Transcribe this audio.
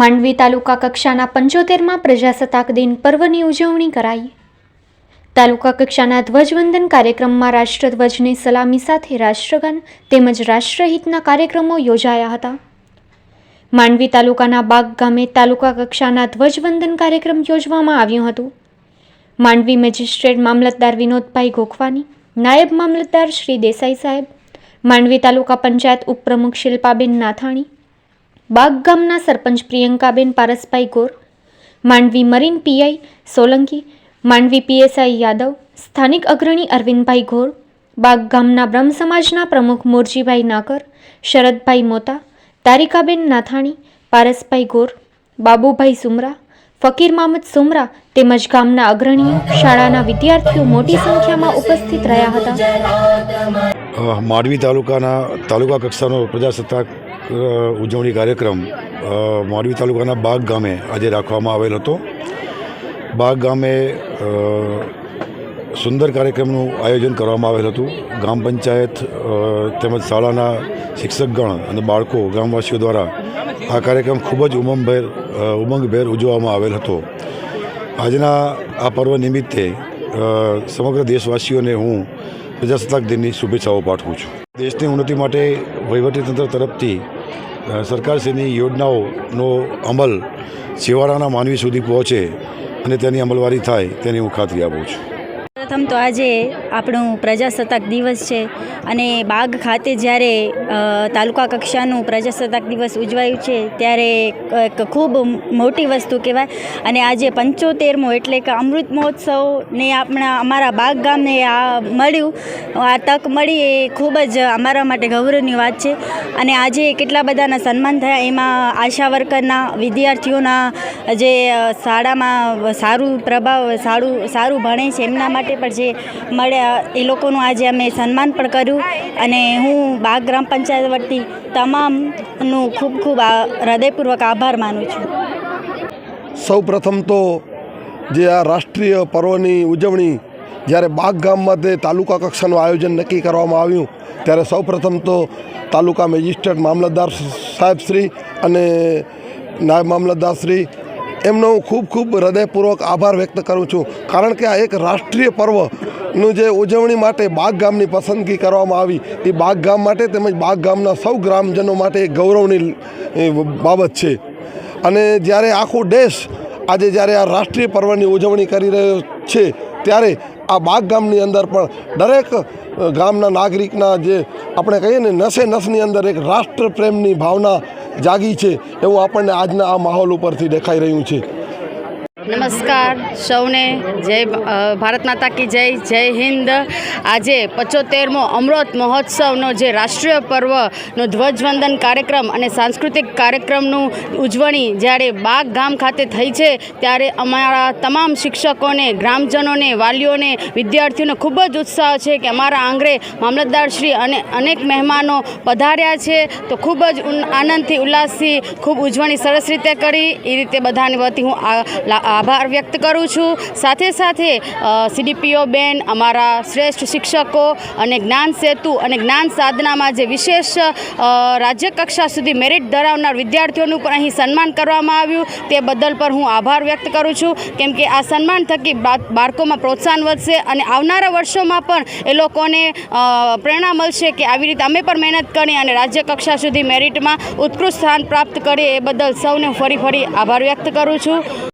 માંડવી તાલુકા કક્ષાના પંચોતેરમાં પ્રજાસત્તાક દિન પર્વની ઉજવણી કરાઈ. તાલુકા કક્ષાના ધ્વજવંદન કાર્યક્રમમાં રાષ્ટ્રધ્વજની સલામી સાથે રાષ્ટ્રગાન તેમજ રાષ્ટ્રહિતના કાર્યક્રમો યોજાયા હતા. માંડવી તાલુકાના બાગ ગામે તાલુકા કક્ષાના ધ્વજવંદન કાર્યક્રમ યોજવામાં આવ્યું હતું. માંડવી મેજિસ્ટ્રેટ મામલતદાર વિનોદભાઈ ગોખવાની, નાયબ મામલતદાર શ્રી દેસાઈ સાહેબ, માંડવી તાલુકા પંચાયત ઉપપ્રમુખ શિલ્પાબેન નાથાણી બાગ ગામના સરપંચ Priyankaben Parasbhai Gor, Mandvi marine PI Solanki, Mandvi PSI Yadav, સ્થાનિક અગ્રણી અરવિંદભાઈ ઘોર બાગ ગામના બ્રહ્મ સમાજના પ્રમુખ મોરજીભાઈ નાકર શરદભાઈ મોતા, તારિકાબેન નાથાણી, પારસભાઈ ગોર, બાબુભાઈ સુમરા, ફકીર મામદ સુમરા તેમજ ગામના અગ્રણીઓ શાળાના વિદ્યાર્થીઓ મોટી સંખ્યામાં ઉપસ્થિત રહ્યા હતા. માંડવી તાલુકાના, તાલુકા કક્ષાનો પ્રજાસત્તાક ઉજવણી કાર્યક્રમ માંડવી તાલુકાના બાગ ગામે આજે રાખવામાં આવેલ હતો. બાગ ગામે સુંદર કાર્યક્રમનું આયોજન કરવામાં આવેલ હતું. ગ્રામ પંચાયત તેમજ શાળાના શિક્ષકગણ અને બાળકો, ગ્રામવાસીઓ દ્વારા આ કાર્યક્રમ ખૂબ જ ઉમંગભેર ઉમંગભેર ઉજવવામાં આવેલ હતો. આજના આ પર્વ નિમિત્તે સમગ્ર દેશવાસીઓને હું પ્રજાસત્તાક દિનની શુભેચ્છાઓ પાઠવું છું. દેશની ઉન્નતિ માટે વહીવટીતંત્ર તરફથી સરકારશ્રીની યોજનાઓનો અમલ છેવાડાના માનવી સુધી પહોંચે અને તેની અમલવારી થાય તેની હું ખાતરી આપું છું. પ્રથમ તો આજે આપણું પ્રજાસત્તાક દિવસ છે અને બાગ ખાતે જ્યારે તાલુકા કક્ષાનું પ્રજાસત્તાક દિવસ ઉજવાયું છે, ત્યારે એક ખૂબ મોટી વસ્તુ કહેવાય. અને આજે પંચોતેરમો એટલે કે અમૃત મહોત્સવને આપણા, અમારા બાગ ગામને આ મળ્યું. આ તક મળી એ ખૂબ જ અમારા માટે ગૌરવની વાત છે. અને આજે કેટલા બધાના સન્માન થયા, એમાં આશા વર્કરના વિદ્યાર્થીઓના જે શાળામાં સારું પ્રભાવ, સારું સારું ભણે છે, એમના માટે પણ જે મળ્યા એ લોકોનું આજે અમે સન્માન પણ કર્યું. અને હું બાગ ગ્રામ પંચાયત વતી તમામનું ખૂબ ખૂબ હૃદયપૂર્વક આભાર માનું છું. સૌ તો જે આ રાષ્ટ્રીય પર્વની ઉજવણી જ્યારે બાગ ગામમાં તે તાલુકા કક્ષાનું આયોજન નક્કી કરવામાં આવ્યું, ત્યારે સૌપ્રથમ તો તાલુકા મેજિસ્ટ્રેટ મામલતદાર સાહેબશ્રી અને નાયબ મામલતદારશ્રી એમનો હું ખૂબ ખૂબ હૃદયપૂર્વક આભાર વ્યક્ત કરું છું. કારણ કે આ એક રાષ્ટ્રીય પર્વનું જે ઉજવણી માટે બાગ ગામની પસંદગી કરવામાં આવી. એ બાગ ગામ માટે તેમજ બાગ ગામના સૌ ગ્રામજનો માટે એક ગૌરવની બાબત છે. અને જ્યારે આખો દેશ આજે જ્યારે આ રાષ્ટ્રીય પર્વની ઉજવણી કરી રહ્યો છે, ત્યારે આ બાગ ગામની અંદર પણ દરેક ગામના નાગરિકના જે આપણે કહીએ ને નસે નસની અંદર એક રાષ્ટ્રપ્રેમની ભાવના જાગી છે એવું આપણને આજના આ માહોલ ઉપરથી દેખાઈ રહ્યું છે. નમસ્કાર, સૌને જય ભારત માતા કી જય જય હિન્દ. આજે પચોતેરમો અમૃત મહોત્સવનો જે રાષ્ટ્રીય પર્વનો ધ્વજવંદન કાર્યક્રમ અને સાંસ્કૃતિક કાર્યક્રમનું ઉજવણી જ્યારે બાગ ગામ ખાતે થઈ છે, ત્યારે અમારા તમામ શિક્ષકોને, ગ્રામજનોને, વાલીઓને, વિદ્યાર્થીઓને ખૂબ જ ઉત્સાહ છે કે અમારા આંગણે મામલતદારશ્રી અને અનેક મહેમાનો પધાર્યા છે. તો ખૂબ જ આનંદથી, ઉલ્લાસથી ખૂબ ઉજવણી સરસ રીતે કરી. એ રીતે બધાની વતી હું આ- આભાર વ્યક્ત કરું છું. સાથે સાથે સીડીપીઓ બેન, અમારા શ્રેષ્ઠ શિક્ષકો અને જ્ઞાન સેતુ અને જ્ઞાન સાધનામાં જે વિશેષ રાજ્યકક્ષા રાજ્ય કક્ષા સુધી મેરિટ ધરાવનાર વિદ્યાર્થીઓનું પણ અહીં સન્માન કરવામાં આવ્યું. તે બદલ પર હું આભાર વ્યક્ત કરું છું. કેમ કે આ સન્માન થકી બાળકોમાં પ્રોત્સાહન વધશે અને આવનારા વર્ષોમાં પણ એ લોકોને પ્રેરણા મળશે કે આવી રીતે અમે પણ મહેનત કરી અને રાજ્યકક્ષા સુધી મેરિટમાં ઉત્કૃષ્ટ સ્થાન પ્રાપ્ત કરીએ એ બદલ સૌને ફરી ફરી આભાર વ્યક્ત કરું છું.